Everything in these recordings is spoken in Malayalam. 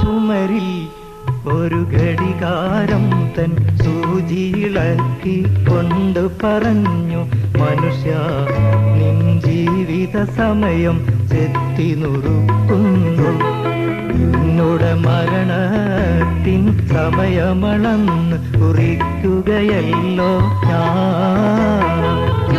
ചുമരിൽ ഒരു ഘടികാരം തൻ സൂചിയിളക്കി കൊണ്ട് പറഞ്ഞു മനുഷ്യ നിൻ ജീവിത സമയം ചെത്തി നുറുക്കുന്നു. നിന്നുടെ മരണത്തിൻ സമയമളന്ന് കുറിക്കുകയല്ലോ ഞാൻ.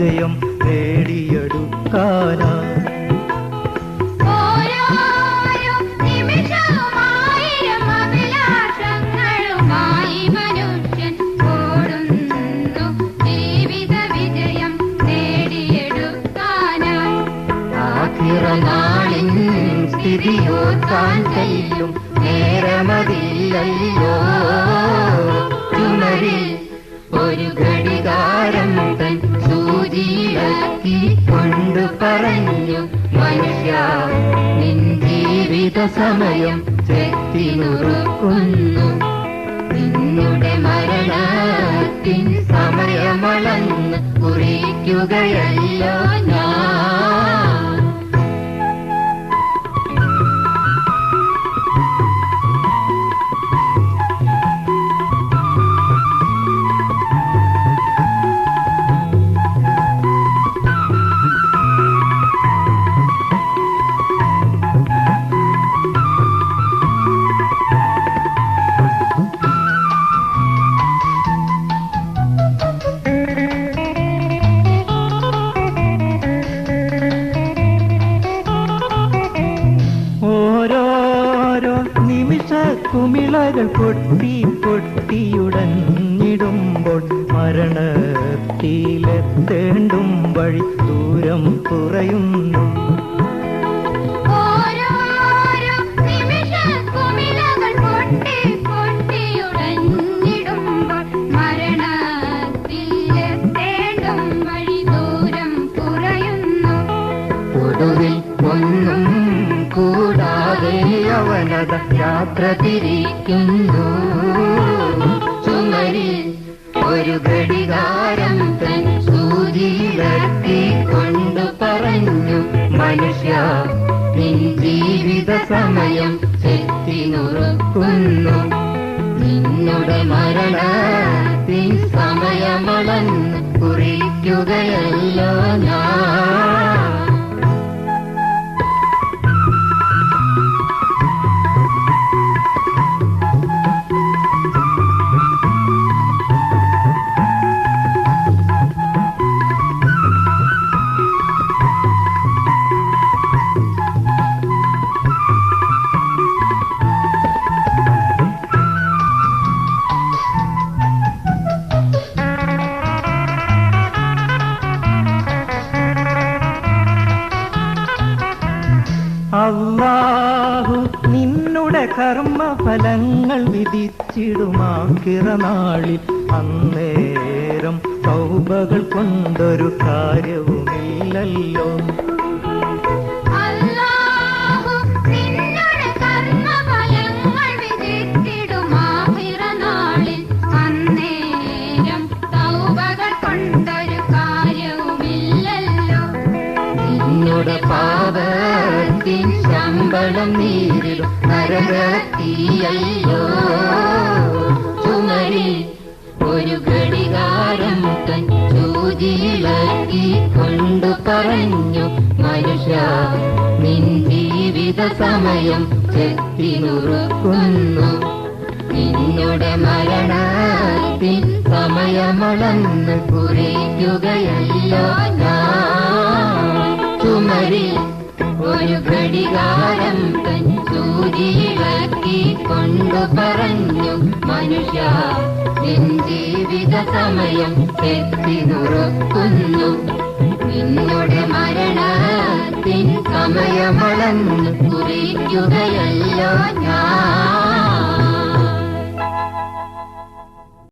വിജയം നേടിയെടുക്കാനാ. സ്ഥിതിയോ താൻ കഴിയും. നേരമതില്ലല്ലോ. ചുമരിൽ ഒരു ഘടികാരം തൻ സൂചിയിളക്കി കൊണ്ട് പറഞ്ഞു മനുഷ്യ നിൻ ജീവിത സമയം ചെത്തി നുറുക്കുന്നു നിന്നുടെ മരണത്തിൻ സമയമളന്ന് കുറിക്കുകയല്ലോ. കുമിളകൾ പൊട്ടി പൊട്ടിയുടഞ്ഞിടുമ്പോൾ മരണത്തിലെത്തേണ്ടും വഴി ദൂരം കുറയുന്നു. തിരിക്കുന്നു ചുമരിൽ ഒരു ഘടികാരം തൻ സൂചിയിലക്കി കൊണ്ടു പറഞ്ഞു മനുഷ്യ നിൻ ജീവിത സമയം ചെത്തി നുറുക്കുന്നു നിന്നുടെ മരണത്തിൻ സമയമളന്ന് കുറിക്കുകയല്ലോ ഞാൻ. നിന്നുടെ കർമ്മഫലങ്ങൾ വിധിച്ചിടുമാക്കിറനാളിൽ അന്നേരം സൗബകൾ കൊണ്ടൊരു കാര്യവുമില്ലല്ലോ. ശമ്പളം നീരിടും നരകത്തിയല്ലോ. ചുമരി ഒരു ഘടികാരം തൻ ചൂതിയിലാക്കി കൊണ്ടു പറഞ്ഞു മനുഷ്യ നിൻ ജീവിത സമയം ചെത്തിനുറുക്കുന്നു. നിന്നുടെ മരണത്തിൽ സമയമളന്ന് കുറിക്കുകയല്ലോ ഞാൻ. ചുമരി ഒരു ഘടികാരം കൊണ്ടു പറഞ്ഞു മനുഷ്യ നിൻ ജീവിത സമയം എത്തിനുറക്കുന്നു നിന്നുടെ മരണത്തിൻ സമയമളന്ന് കുറിക്കുകയല്ലോ ഞാൻ.